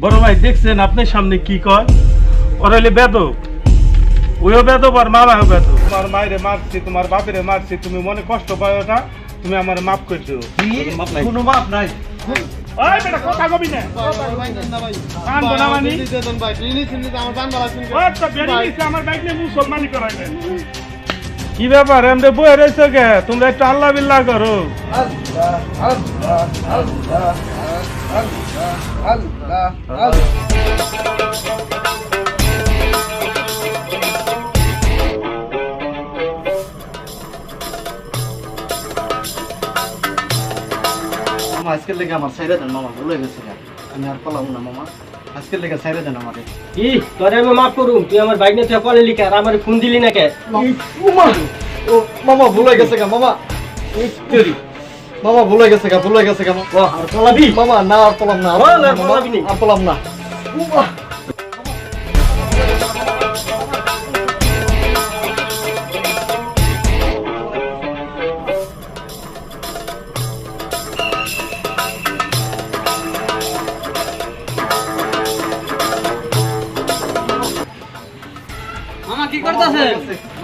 বড় ভাই দেখছেন আপনার সামনে কি কয়? ওরা হইলে বেদক। ওইও বেদব আর মামাও বেদব তোমার মায়েরে মারছি তোমার বাপেরে মারছি তুমি মনে কষ্ট পাও ওটা তুমি আমার মাফ করে দিও। কোনো মাপ নাই। কথা কবি না। আমার বাইক নিয়ে মুসলমানি করাই দেয় কি ব্যাপার? এমনি বই রয়েছে কে? তোমরা একটু আল্লাহ বিল্লাহ করো। মামা আজকের লেগে আমার সাইরে দেন মামা ভুলে গেছে গা। আমি আর পালাম না মামা। আজকের লেগে সাইরে দেন আমাকে। কি তোরে আমি মাফ করুম তুই আমার বাইক নিয়ে তুই কলে লিখা আর আমার ফোন দিলি না কে? মামা ও মামা ভুলে গেছে গা মামা। ইত্যাদি মামা ভুলে গেছে গা ভুলে গেছে গা মামা। আর পলাবি? মামা না আর পলাম না। আর পলাম না, মামা, কি করতেছেন?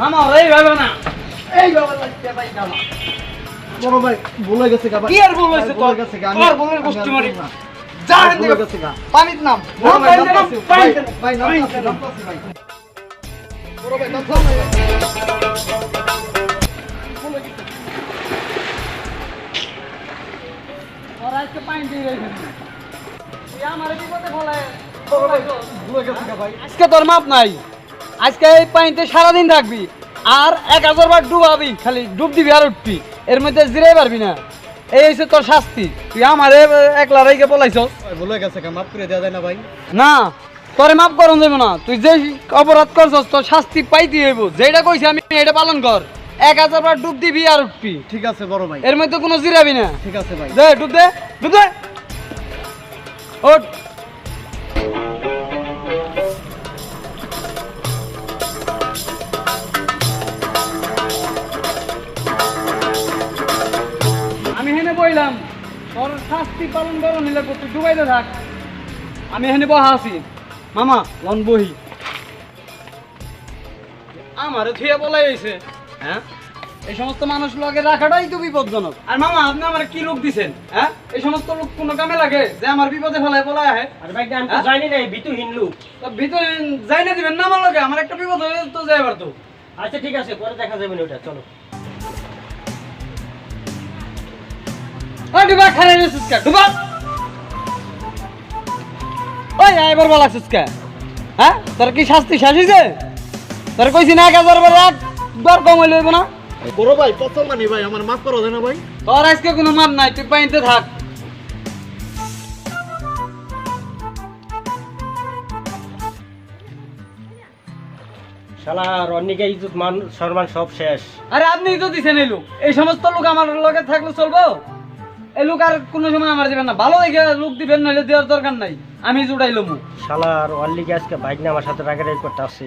মামা এই ভাবে না। এই ভাবে লাগছে ভাই মামা বড় ভাই ভুলে গেছে গা কি আর ভুল হয়েছে তোর? গেছে গা, আমি- ভুলের গোষ্ঠী মারি। যা ভুলে এখান গেছে গা। পানির নাম বড় ভাই, পানির নাম, নামতাছি, ভাই, নাম। ভাই, নামতাছি, নামতাছি, ভাই। বড় ভাই, নামতাছি। ওরা আজকে পানি দিয়ে রেখে আমার বিপদে ফেলায় ভুলে গেছে গা ভাই। আজকে তোর মাপ নাই আজকে এই পানিতে সারাদিন থাকবি আর এক হাজার বার ডুবাবি খালি ডুব দিবি আর উঠবি। এর মধ্যে জিরাই পারবি না। এই হচ্ছে তোর শাস্তি। তুই আমার একলা রাইকে বলাইছ ভুলে গেছে মাফ করে দেওয়া যায় না ভাই। না তোরে মাপ করন যাবে না। তুই যে অপরাধ করছস তোর শাস্তি পাইতে হইব। যেটা কইছি আমি এটা পালন কর। এক হাজার বার ডুব দিবি আর উঠবি। ঠিক আছে বড় ভাই। এর মধ্যে কোনো জিরাবি না। ঠিক আছে ভাই। দে ডুব দে ডুব দে। ওঠ। বইলাম তোর শাস্তি পালন করো নিলে তুই ডুবাইতে থাক। আমি হেনে বহা আছি। মামা লন বহি। আমারে থুয়ে বলাই হয়েছে হ্যাঁ? এই সমস্ত মানুষ লগে রাখাটাই তো বিপজ্জনক আর মামা আপনি আমার কি লোক দিছেন? হ্যাঁ? এই সমস্ত লোক কোনো কামে লাগে যে আমার বিপদে ফেলায় বলাই আহে? আর বাইক আমি তো জানি নাই বিতুহীন লোক। তো ভিতরে যাই না দিবেন না আমার লগে? আমার একটা বিপদ হয়ে তো যাই পারতো আচ্ছা ঠিক আছে পরে দেখা যাবে না ওটা চলো। ওই ডুবা খারে রেছিস কা? ডুবা। ওই আইবার বলা কে? হ্যাঁ? তোর কি শাস্তি শেষ তোর কইছি না এক হাজার একবার কম হইলে না। বড় ভাই প্রথম মানি ভাই আমার মাফ করো না ভাই। তোর আজকে কোনো মান নাই তুই পাইতে থাক। শালা রন্নিকে ইজ্জত মান সম্মান সব শেষ। আরে আপনি তো দিছেন এই লোক। এই সমস্ত লোক আমার লগে থাকলে চলবো? এই লোক আর কোনো সময় আমার দিবেন না। ভালো দেখে লোক দিবেন, নাহলে দেওয়ার দরকার নাই। আমি জুড়াইলো মু শালা আর অল্লিকে আজকে বাইক নিয়ে আমার সাথে রাগারাগি করতে আসছি।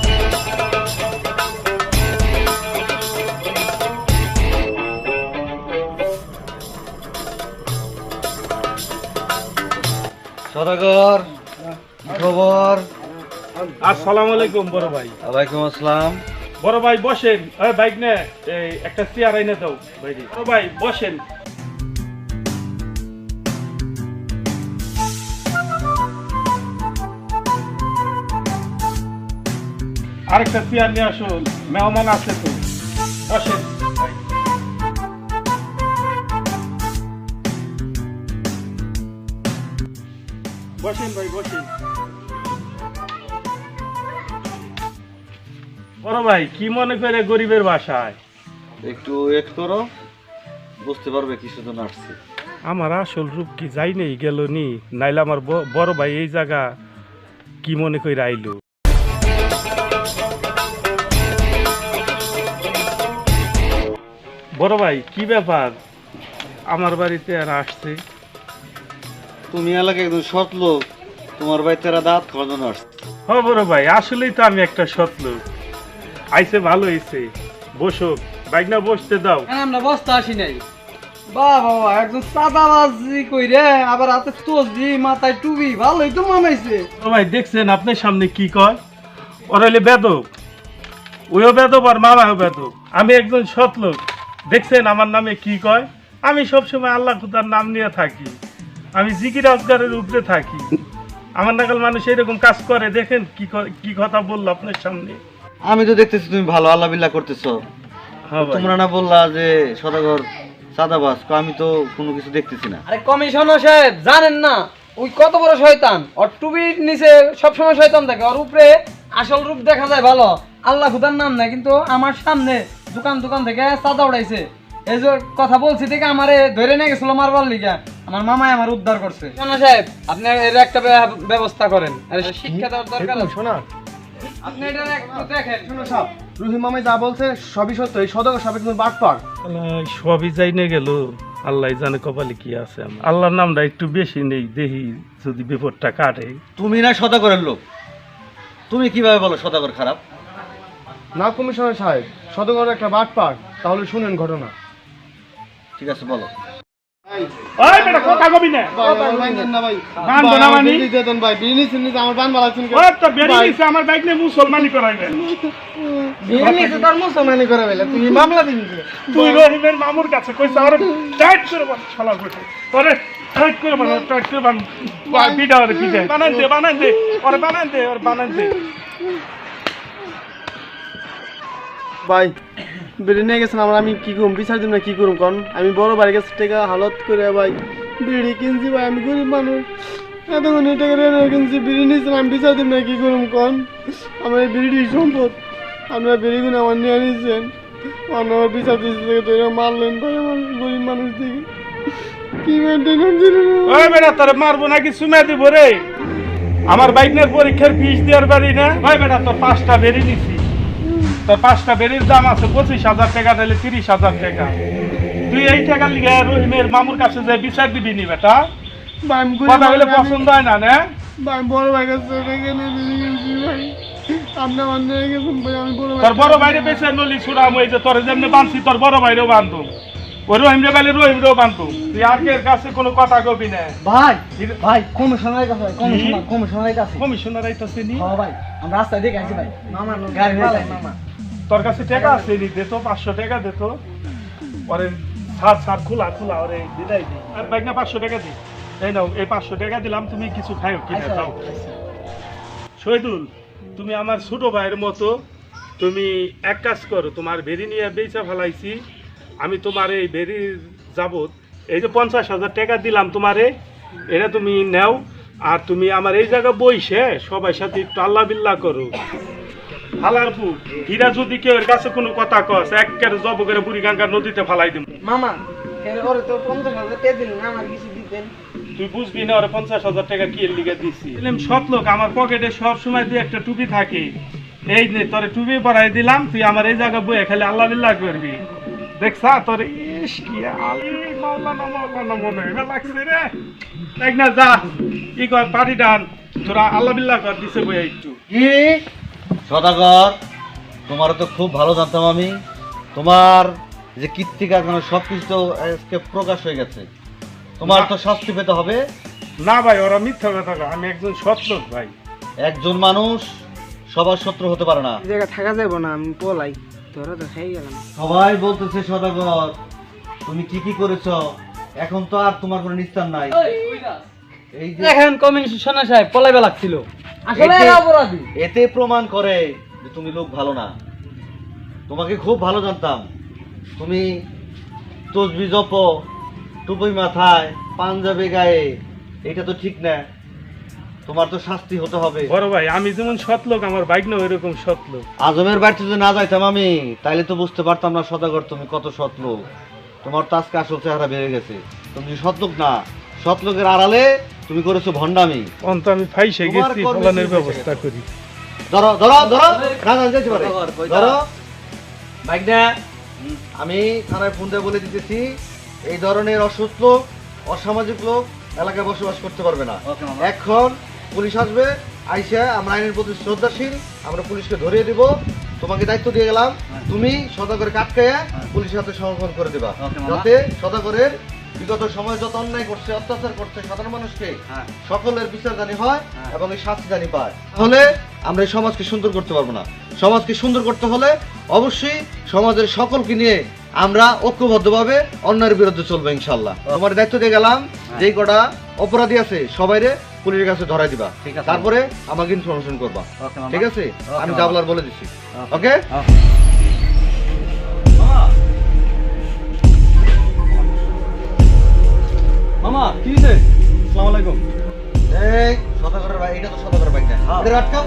সদাগর খবর? আসসালামু আলাইকুম বড় ভাই। ওয়ালাইকুম আসসালাম। বড় ভাই বসেন। এই বাইক নে এই একটা চেয়ার এনে দাও বাইরে। বড় ভাই বসেন। আরেকটা চেয়ার নিয়ে আসুন মেহমান আছে তো। বসেন। বসেন ভাই বসেন। বড় ভাই কি মনে করে গরিবের বাসায়? একটু ওয়েট করো বুঝতে পারবে কিছু জন আসছে। আমার আসল রূপ কি যাই নেই গেল নি? নাইলে আমার ব- বড় ভাই এই জায়গা কি মনে করে আইলো? বড় ভাই কি ব্যাপার? আমার বাড়িতে আর আসছে? তুমি এলাকায় একদম সৎ লোক তোমার ভাই তেরা দাঁত খাওয়ার জন্য আসছে। হ বড় ভাই আসলেই তো আমি একটা সৎ লোক। আইসে ভালো হয়েছে বসো বাইক না বসতে দাও। হ্যাঁ, আমরা বস্তা আসি নাই। বাবা কইরে আবার হাতে তসবি মাথায় টুপি ভালোই তো মানাইছে। ও ভাই দেখছেন আপনার সামনে কি কয়? ওরা হলে বেদক। ওইও বেদব আর মামাও বেদব আমি একজন সৎ লোক। দেখছেন আমার নামে কি কয়? আমি সবসময় আল্লাহ খুদার নাম নিয়ে থাকি। আমি জিকির আজগারের উপরে থাকি। আমার নাকাল মানুষ এরকম কাজ করে দেখেন কি কি কথা বলল আপনার সামনে। আমি তো দেখতেছি তুমি ভালো আল্লাহ বিল্লাহ করতেছো। হ্যাঁ তোমরা না বললা যে সদাগর সাদাবাস আমি তো কোনো কিছু দেখতেছি না। আরে কমিশনার সাহেব জানেন না ওই কত বড় শয়তান। ওর টুপির নিচে সবসময় শয়তান থাকে ওর উপরে আসল রূপ দেখা যায় ভালো। আল্লাহ খুদার নাম না কিন্তু আমার সামনে দোকান দোকান থেকে চাঁদা উড়াইছে। এই যে কথা বলছি থেকে আমারে ধরে নিয়ে গেছিল মারবার লিগা। আমার মামাই আমার উদ্ধার করছে। কমিশনার সাহেব আপনি এর একটা ব্যবস্থা করেন। আরে শিক্ষা দেওয়ার দরকার শোনা। আপনি এটা একটু দেখেন। শোনো সব রহিম মামাই যা বলছে সবই সত্য। এই সদক বাটপার। আল্লাহ, সবই যাই না গেল আল্লাহ জানে কপালে কি আছে আমার। আল্লাহর নামটা একটু বেশি নেই দেখি যদি বিপদটা কাটে। তুমি না সদাগরের লোক। তুমি কীভাবে বলো সদাগর খারাপ? না কমিশনার সাহেব সদগর একটা বাটপার। তাহলে শুনেন ঘটনা। ঠিক আছে বলো। মানি? মুসলমানি করাইবে তুমি মামলা দিবি তুই রহিমের মামুর কাছে কইছ আর টাইট করে বান শালা কইছে তোরে টাইট করে বান টাইট করে বান। পিটা ওরে পিটা বানান দে বানান দে ওরে বানান দে ওরে বানান দে। ভাই বেরিয়ে নিয়ে গেছেন, আমরা আমি কি করুম? বিচার দিব না, কি করুম? কারণ আমি বড় বাড়ি কাছে টাকা হালত করে, ভাই বিড়ি কিনছি, ভাই, আমি গরিব মানুষ। এতক্ষণ এই টাকা কিনছি বিড়ি নিয়েছেন, আমি বিচার দিব না, কি করুম, কন? আমার এই বিড়িটি সম্পদ, আপনারা বিড়িগুলো আমার নিয়ে নিয়েছেন আমার বিচার দিয়েছে থেকে তো মারলেন, ভাই, আমার গরিব মানুষ থেকে কি ওই বেটা, তোরে মারবো নাকি সুমে দিব রে? আমার বাইক নিয়ে পরীক্ষার ফিস দেওয়ার বাড়ি না? ওই বেটা, তোর পাঁচটা বেরিয়ে নিছি। তোর পাঁচটা বেরির দাম আছে পঁচিশ হাজার টাকা দিলে তিরিশ হাজার টাকা। তুই এই টাকা লিগে রহিমের মামুর কাছে যে বিচার দিবি নি বেটা? ভাই কথা বলে পছন্দ হয় না না? বড় ভাই। কাছে তোর বড় বাইরে বেঁচে নলি ছুড়াম ওই যে তোর যেমনি বানছি তোর বড় বাইরেও বান্ধব ওই রহিম রে বাইরে রহিম রেও বান্ধব তুই আর কে কাছে কোনো কথা কবি না। ভাই ভাই কমিশনারের কাছে ভাই কমিশনার কমিশনারের কাছে। কমিশনার আইতাছে নি? হ্যাঁ ভাই আমরা রাস্তায় দেখে আসি ভাই। মামা গাড়ি মামা। তোর কাছে টাকা আছে নি দে তো পাঁচশো টাকা দে তো। পরে সার সার খোলা খোলা ওরে দিলাই দি। আর বাইক না পাঁচশো টাকা দি। এই নাও এই পাঁচশো টাকা দিলাম তুমি কিছু খাইও কিনে আচ্ছা, যাও শহীদুল তুমি আমার ছোট ভাইয়ের মতো তুমি এক কাজ করো তোমার ভেরি নিয়ে বেচা ফেলাইছি। আমি তোমার এই ভেরির যাবত এই যে পঞ্চাশ হাজার টাকা দিলাম তোমারে এটা তুমি নেও। আর তুমি আমার এই জায়গা বইসে সবাই সাথে একটু আল্লাহ বিল্লাহ করো। হালার বুক হীরা যদি কেউ এর কাছে কোনো কথা কস একের জব করে বুড়ি গঙ্গা নদীতে ফালাই দিব মামা ওরে তো পঞ্চাশ হাজার টাকা দিলেন আমার কিছু দিতেন। তুই বুঝবি না ওরা পঞ্চাশ হাজার টাকা কি এর লিগে দিছি? সৎ লোক আমার পকেটে সব সময় একটা টুপি থাকে। এই নে তোরে টুপি পরাই দিলাম তুই আমার এই জায়গা বইয়ে খালি আল্লাহ বিল্লাহ করবি। দেখছা তোর ইস কি আলি মাওলানা মাওলানা মনে হয় লাগছে রে। দেখ না যা কি কর পাটি ডান তোরা আল্লাহ বিল্লাহ কর দিছে বইয়া একটু। সদাগর তোমার তো খুব ভালো জানতাম আমি। তোমার যে কীর্তি কারখানা সব কিছু তো আজকে প্রকাশ হয়ে গেছে। তোমার তো শাস্তি পেতে হবে। না ভাই ওরা মিথ্যা কথা কয়। আমি একজন সৎ লোক ভাই। একজন মানুষ সবার শত্রু হতে পারে না। এই জায়গা থাকা যাব না আমি পলাই। তোরা তো খেয়ে গেলাম। সবাই বলতেছে সদাগর তুমি কি কি করেছ। এখন তো আর তোমার কোনো নিস্তার নাই। এই যে দেখেন কমিশনার সাহেব পলাইবে লাগছিল। এতে- প্রমাণ করে যে তুমি লোক ভালো না। তোমাকে খুব ভালো জানতাম। তুমি তসবি জপ টুপি মাথায় পাঞ্জাবি গায়ে এটা তো ঠিক না। তোমার তো শাস্তি হতে হবে। বড় ভাই আমি যেমন সৎ লোক আমার বাইক না ওইরকম সৎ লোক। আজমের বাড়িতে যদি না যাইতাম আমি তাইলে তো বুঝতে পারতাম না সদাগর তুমি কত সৎ লোক। তোমার তো আজকে আসল চেহারা বেড়ে গেছে। তুমি সৎ লোক না সৎ লোকের আড়ালে তুমি করেছ ভণ্ডামি। অন্ত আমি ফাইসে গেছি ফলানের ব্যবস্থা করি। ধরো ধরো ধরো। না না যেতে পারে। ধরো। বাইক না আমি থানায় ফোন দিয়ে বলে দিতেছি এই ধরনের অসুস্থ লোক অসামাজিক লোক এলাকায় বসবাস করতে পারবে না। এখন পুলিশ আসবে আইসা আমরা আইনের প্রতি শ্রদ্ধাশীল আমরা পুলিশকে ধরিয়ে দিব। তোমাকে দায়িত্ব দিয়ে গেলাম। তুমি সদাগরে কাটকাইয়া পুলিশের হাতে সমর্পণ করে দিবা। যাতে সদাগরের বিগত সময় যত অন্যায় করছে অত্যাচার করছে সাধারণ মানুষকে হ্যাঁ। সকলের বিচার জানি হয় হ্যাঁ। এবং এই শাস্তি জানি পায়। তাহলে আমরা এই সমাজকে সুন্দর করতে পারব না। সমাজকে সুন্দর করতে হলে অবশ্যই সমাজের সকলকে নিয়ে আমরা ঐক্যবদ্ধভাবে অন্যায়ের বিরুদ্ধে চলবো ইনশাল্লাহ তোমার দায়িত্ব দিয়ে গেলাম যে কটা অপরাধী আছে সবাইরে পুলিশের কাছে ধরাই দিবা। ঠিক আছে। তারপরে আমাকে ইনফরমেশন করবা। ঠিক আছে? আমি। জাবলার বলে দিচ্ছি। ওকে। মামা কি আসসালামু আলাইকুম। এই সদাগরের ভাই এটা তো সদাগরের বাইক না। হ্যাঁ। এদের আটকাও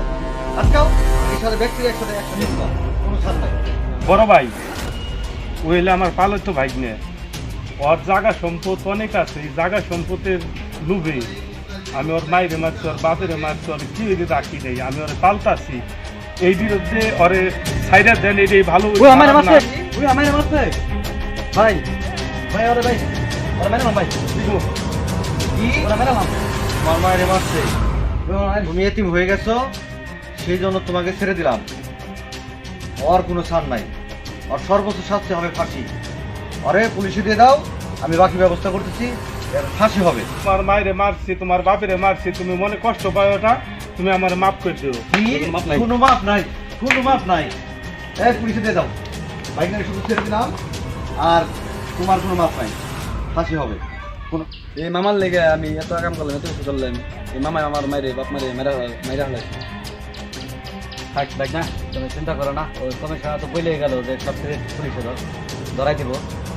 আটকাও এর সাথে ব্যক্তি একসাথে একসাথে দিবা কোনো ছাড় নাই। বড় ভাই ও হইলে আমার পালিত ভাগ্নে। ওর জায়গা সম্পদ অনেক আছে এই জায়গা সম্পদের লোভে আমি ওর মায়ের মারছি ওর বাপের মারছি ওর কি রাখি নেই আমি ওর পাল্টাছি এই বিরুদ্ধে ওরে সাইডা দেন এটাই ভালো না। ভাই ভাই ওরে ভাই। ওরে মেরে ভাই কি ওরে মেরে মার আমার মায়ের মারছে তুমি এতিম হয়ে গেছো সেই জন্য তোমাকে ছেড়ে দিলাম ওর কোনো ছাড় নাই ওর সর্বোচ্চ শাস্তি হবে ফাঁসি আরে পুলিশে দিয়ে দাও আমি বাকি ব্যবস্থা করতেছি এর ফাঁসি হবে তোমার মায়েরে মারছি তোমার বাপেরে মারছি তুমি মনে কষ্ট পাই ওটা তুমি আমার মাফ করে দিও কোনো মাপ নাই। কোনো মাপ নাই এই পুলিশে দিয়ে দাও বাইক শুধু ছেড়ে দিলাম আর তোমার কোনো মাপ নাই ফাঁসি হবে। কোনো এই মামার লেগে আমি এত কাম করলাম এত কিছু করলাম। এই মামা আমার মাইরে বাপ মারে মেরা মেরা হলাই থাক দেখ না তুমি চিন্তা করো না। ওই কমিশনার তো বইলে গেল যে সব থেকে পুলিশে ধর ধরাই দিব।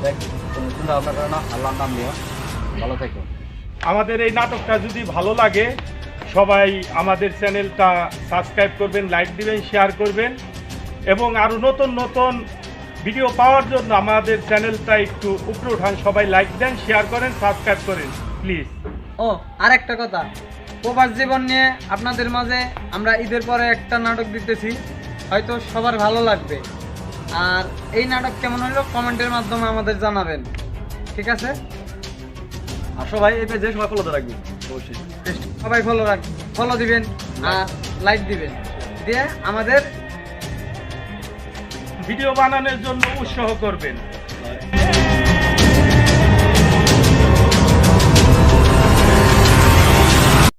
দেখ তুমি চিন্তা ভাবনা করো না আল্লাহর নাম নিও। ভালো থাকো। আমাদের এই নাটকটা যদি ভালো লাগে সবাই আমাদের চ্যানেলটা সাবস্ক্রাইব করবেন লাইক দিবেন শেয়ার করবেন। এবং আরও নতুন নতুন ভিডিও পাওয়ার জন্য আমাদের চ্যানেলটা একটু উপরে উঠান সবাই লাইক দেন শেয়ার করেন সাবস্ক্রাইব করেন প্লিজ ও আর একটা কথা। প্রবাস জীবন নিয়ে আপনাদের মাঝে আমরা ঈদের পরে একটা নাটক দিতেছি হয়তো সবার ভালো লাগবে। আর এই নাটক কেমন হলো কমেন্টের মাধ্যমে আমাদের জানাবেন। ঠিক আছে? আর সবাই এই পেজে সময় ফলো রাখবি। অবশ্যই। সবাই ফলো রাখ ফলো দিবেন আর লাইক দিবেন। দিয়ে আমাদের ভিডিও বানানোর জন্য উৎসাহ করবেন।